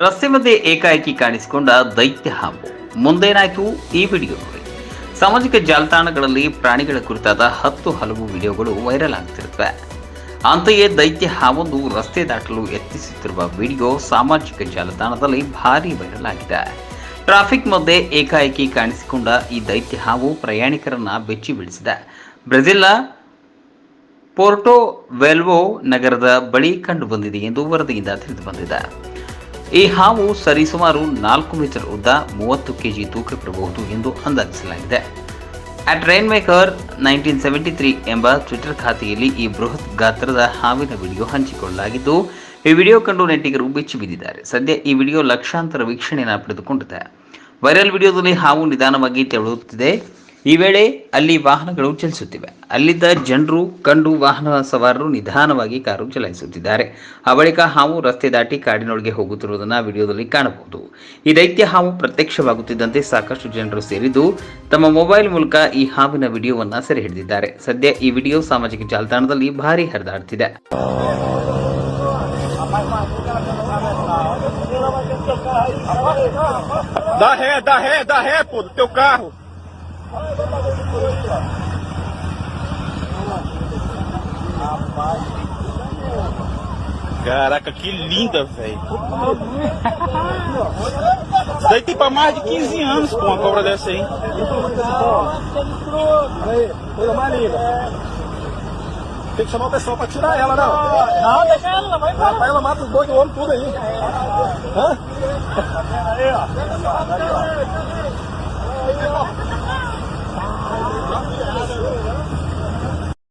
ರಸ್ತೆ ಮಧ್ಯೆ ಏಕಾಏಕಿ ಕಾಣಿಸಿಕೊಂಡ ದೈತ್ಯ ಹಾವು. ಮುಂದೇನಾಯ್ತು ಈ ವಿಡಿಯೋ ನೋಡಿ. ಸಾಮಾಜಿಕ ಜಾಲತಾಣಗಳಲ್ಲಿ ಪ್ರಾಣಿಗಳ ಕುರಿತಾದ ಹತ್ತು ಹಲವು ವಿಡಿಯೋಗಳು ವೈರಲ್ ಆಗ್ತಿರುತ್ತವೆ. ಅಂತೆಯೇ ದೈತ್ಯ ಹಾವೊಂದು ರಸ್ತೆ ದಾಟಲು ಯತ್ನಿಸುತ್ತಿರುವ ವಿಡಿಯೋ ಸಾಮಾಜಿಕ ಜಾಲತಾಣದಲ್ಲಿ ಭಾರಿ ವೈರಲ್ ಆಗಿದೆ. ಟ್ರಾಫಿಕ್ ಮಧ್ಯೆ ಏಕಾಏಕಿ ಕಾಣಿಸಿಕೊಂಡ ಈ ದೈತ್ಯ ಹಾವು ಪ್ರಯಾಣಿಕರನ್ನ ಬೆಚ್ಚಿ ಬೀಳಿಸಿದೆ. ಬ್ರೆಜಿಲ್ನ ಪೋರ್ಟೋ ವೆಲ್ವೋ ನಗರದ ಬಳಿ ಕಂಡುಬಂದಿದೆ ಎಂದು ವರದಿಯಿಂದ ತಿಳಿದು ಬಂದಿದೆ. ಈ ಹಾವು ಸರಿಸುಮಾರು ನಾಲ್ಕು ಮೀಟರ್ ಉದ್ದ ಮೂವತ್ತು ಕೆಜಿ ತೂಕ ಬರಬಹುದು ಎಂದು ಅಂದಾಜಿಸಲಾಗಿದೆ. At rain maker nineteen seventy three ಎಂಬ ಟ್ವಿಟರ್ ಖಾತೆಯಲ್ಲಿ ಈ ಬೃಹತ್ ಗಾತ್ರದ ಹಾವಿನ ವಿಡಿಯೋ ಹಂಚಿಕೊಳ್ಳಲಾಗಿದ್ದು, ಈ ವಿಡಿಯೋ ಕಂಡು ನೆಟ್ಟಿಗರು ಬೆಚ್ಚಿ ಬಿದ್ದಿದ್ದಾರೆ. ಸದ್ಯ ಈ ವಿಡಿಯೋ ಲಕ್ಷಾಂತರ ವೀಕ್ಷಣೆಯನ್ನು ಪಡೆದುಕೊಂಡಿದೆ. ವೈರಲ್ ವಿಡಿಯೋದಲ್ಲಿ ಹಾವು ನಿಧಾನವಾಗಿ ತೆವಳುತ್ತಿದೆ ಈ ವೇಳೆ ಅಲ್ಲಿ ವಾಹನಗಳು ಚಲಿಸುತ್ತಿವೆ. ಅಲ್ಲಿದ್ದ ಜನರು, ಕಂಡು ವಾಹನ ಸವಾರರು ನಿಧಾನವಾಗಿ ಕಾರು ಚಲಾಯಿಸುತ್ತಿದ್ದಾರೆ. ಆ ಬಳಿಕ ಹಾವು ರಸ್ತೆ ದಾಟಿ ಕಾಡಿನೊಳಗೆ ಹೋಗುತ್ತಿರುವುದನ್ನು ವಿಡಿಯೋದಲ್ಲಿ ಕಾಣಬಹುದು. ಈ ದೈತ್ಯ ಹಾವು ಪ್ರತ್ಯಕ್ಷವಾಗುತ್ತಿದ್ದಂತೆ ಸಾಕಷ್ಟು ಜನರು ಸೇರಿದ್ದು, ತಮ್ಮ ಮೊಬೈಲ್ ಮೂಲಕ ಈ ಹಾವಿನ ವಿಡಿಯೋವನ್ನ ಸೆರೆ ಹಿಡಿದಿದ್ದಾರೆ. ಸದ್ಯ ಈ ವಿಡಿಯೋ ಸಾಮಾಜಿಕ ಜಾಲತಾಣದಲ್ಲಿ ಭಾರಿ ಹರಿದಾಡುತ್ತಿದೆ. Caraca, que linda, velho. Isso daí tem pra mais de 15 anos, pô, uma cobra dessa aí. Coisa mais linda. Tem que chamar o pessoal pra tirar ela, não. Não, deixa ela, vai embora. Rapaz, ela mata os dois homens tudo aí. Hã? Aí, ó. Aí, ó.